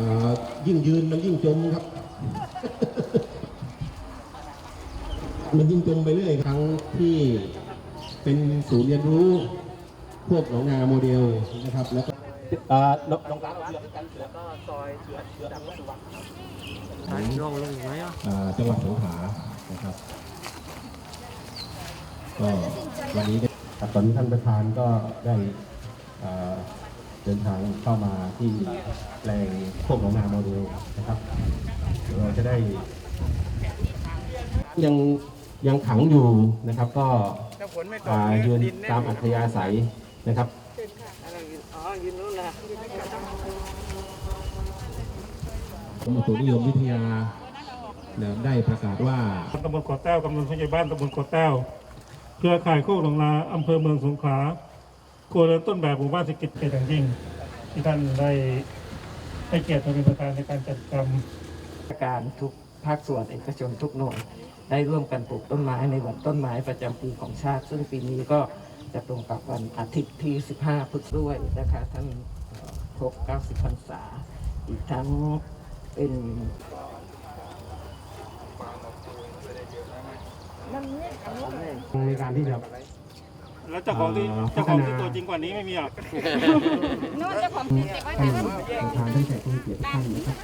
อ่ายิ่งยืนมันยิ่งจมครับ มันยิ่งจมไปเรื่อยทั้งที่เป็นศูนย์เรียนรู้ พวกหนองนาโมเดลนะครับ แล้วก็อ่าน้องน้องการเอาเรือกันแล้วก็ซอยเชือเชือดังวัสุวรรณลงลงไหมอะอ่าจังหวัดสงขลานะครับก็วันนี้ได้ครับตอนนี้ท่านประธานก็ได้อ่า เดินทางเข้ามาที่แปลงพวกหนองนาโมเดลนะครับเราจะได้ ยังยังขังอยู่นะครับ ก็ถ้าฝนไม่ตกอ่ายยืนดินแน่ตามอัธยาศัยนะครับ อ๋อยืนนู้นนะ กรมอุตุนิยมวิทยาเนี่ยได้ประกาศว่า ตำบลเกาะแต้วกำนันผู้ใหญ่บ้านตำบลเกาะแต้ว เครือข่ายโคกหนองนาอำเภอเมืองสงขลา ครัวเรือนต้นแบบหมู่บ้านเศรษฐกิจเป็นอย่างยิ่ง ที่ท่านได้ให้เกียรติมาเป็นประธานในการจัดกรรมการทุกภาคส่วนเอกชนทุกหน่วยได้ร่วมกันปลูกต้นไม้ในวันต้นไม้ประจำปีของชาติ ซึ่งปีนี้ก็จะตรงกับวันอาทิตย์ที่ 15 พฤษภาคมด้วยนะคะท่านเอ่อครบ 90 พรรษา อีกทั้งเป็นในการที่จะ แล้วเจ้าของที่อ่าเจ้าของที่พัฒนาตัวจริงกว่านี้ไม่มีหรอกโน้ตเจ้าของเก็บไว้ท่าแต่นว่าประธานท่านแขกผู้มีเกียรติทุกท่านนะครับ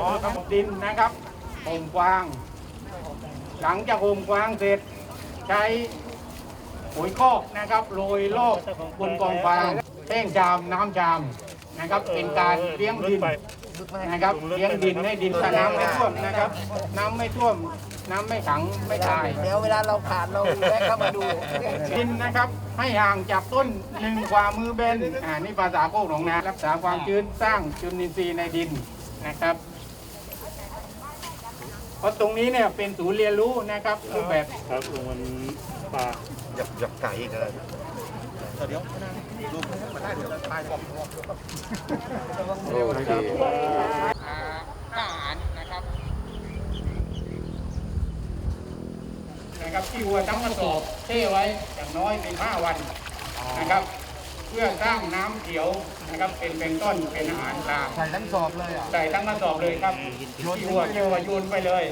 อ๋อกำหนดดินนะครับโฮมกวาง หลังจากโฮมกวางเสร็จใช้ปุ๋ยคอกนะครับโรยรอบบนกองฟางแป้งจามน้ำจามนะครับ เป็นการเลี้ยงดิน นะครับเลี้ยงดินให้ดินถ้าน้ำไม่ท่วมนะครับ น้ำไม่ท่วม น้ำไม่ขังไม่ตาย เดี๋ยวเวลาเราผ่านเราแวะเข้ามาดูดินนะครับ ให้ห่างจากต้นหนึ่งกว่ามือเบนอ่านี่ภาษาโคกหนองนารักษาความชื้นสร้างจุลินทรีย์ในดินนะครับเพราะตรงนี้เนี่ยเป็นศูนย์เรียนรู้นะครับรูปแบบครับลงมันป่า โอ่าทหารนะครับนะครับที่วัวทั้งกระสอบเท่ไว้อย่างน้อยเป็น5วันนะครับ เพื่อสร้างน้ำเขียวนะครับเป็นเป็นต้นเป็นอาหารปลาใส่ทั้งสอบเลยอะใส่ทั้งกระสอบเลยครับที่วัวที่วัวโยนไปเลย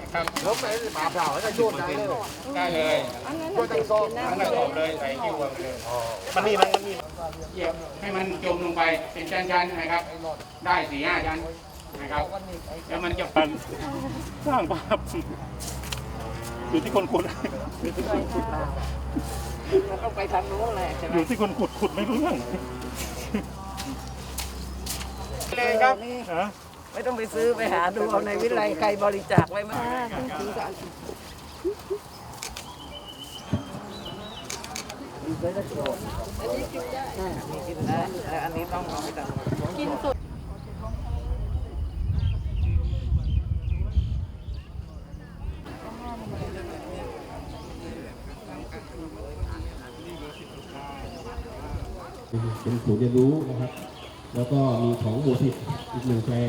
นะครับลบไปปาเปล่าแล้วก็โยนได้เลยได้เลยโยนทั้งสอบทั้งกระสอบเลยใส่ที่วัวไปเลยมันมีมันมีเหยียบให้มันจมลงไปเป็นชั้นๆนะครับ ได้สี่ห้าชั้นนะครับแล้วมันจะการสร้างภาพอยู่ที่คนขุด มันต้องไปทางโน้นแหละใช่ไหมอยู่ที่คนขุดขุดไม่รู้เรื่องเลยครับฮะไม่ต้องไปซื้อไปหาดูเอาในวิไลใครบริจาคไว้ไหมมีไว้ก็โชว์อันนี้กินได้มีกินได้แต่อันนี้ต้องเอาไปทำ กินสด เป็นศูนย์เรียนรู้นะครับ แล้วก็มีของหมู่สิบอีกหนึ่งแปลง